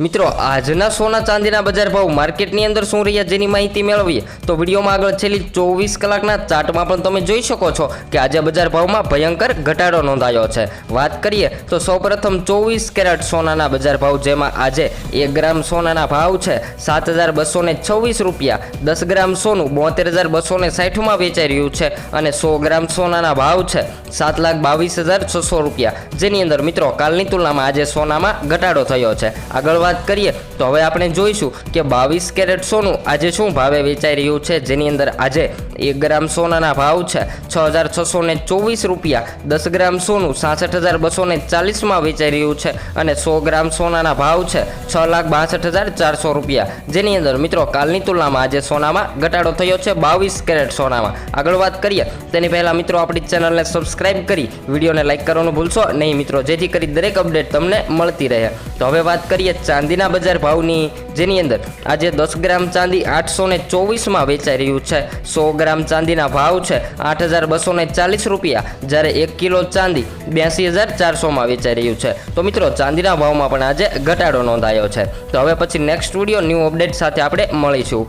મિત્રો, આજના સોના ચાંદીના બજાર ભાવ માર્કેટની અંદર શું રહ્યા જેની માહિતી મેળવીએ, તો વિડીયોમાં આગળ છેલ્લી ચોવીસ કલાકના ચાર્ટમાં પણ તમે જોઈ શકો છો કે આજે બજાર ભાવમાં ભયંકર ઘટાડો નોંધાયો છે. વાત કરીએ, તો સૌપ્રથમ ચોવીસ કેરેટ સોનાના બજાર ભાવ, જેમાં આજે એક ગ્રામ સોનાના ભાવ છે સાત હજાર બસો છવ્વીસ રૂપિયા, દસ ગ્રામ સોનું બોતેર હજાર બસો ને સાઠમાં વેચાઈ રહ્યું છે અને સો ગ્રામ સોનાના ભાવ છે સાત લાખ બાવીસ હજાર છસો રૂપિયા. જેની અંદર મિત્રો, કાલની તુલનામાં આજે સોનામાં ઘટાડો થયો છે. આગળ વાત કરીએ, તો હવે આપણે જોઈશું કે બાવીસ કેરેટ સોનું આજે શું ભાવે વેચાઈ રહ્યું છે? જેની અંદર આજે એક ગ્રામ સોનાના ભાવ છે. છ હજાર છસો ને ચોવીસ રૂપિયા, દસ ગ્રામ સોનું સાસઠ હજાર બસો ને ચાલીસમાં વેચાઈ રહ્યું છે અને સો ગ્રામ સોનાના ભાવ છે છ લાખ બાસઠ હજાર ચારસો રૂપિયા. જેની અંદર મિત્રો, કાલની તુલનામાં આજે સોનામાં ઘટાડો થયો છે બાવીસ કેરેટ સોનામાં. આગળ વાત કરીએ, તેની પહેલાં મિત્રો આપણી ચેનલને સબસ્ક્રાઇબ કરી, વિડીયોને લાઇક કરવાનું ભૂલશો નહીં મિત્રો, જેથી કરી દરેક અપડેટ તમને મળતી રહે. તો હવે વાત કરીએ ચાંદીના બજાર ભાવની જેની અંદર આજે દસ ગ્રામ ચાંદી આઠસો ને ચોવીસમાં વેચાઈ રહ્યું છે. સો ગ્રામ ચાંદીના ભાવ છે આઠ હજાર બસો ને ચાલીસ રૂપિયા, જ્યારે એક કિલો ચાંદી બ્યાસી હજાર ચારસોમાં વેચાઈ રહ્યું છે. તો મિત્રો, ચાંદીના ભાવમાં પણ આજે ઘટાડો નોંધાયો છે. તો હવે પછી નેક્સ્ટ વીડિયો ન્યૂ અપડેટ સાથે આપણે મળીશું.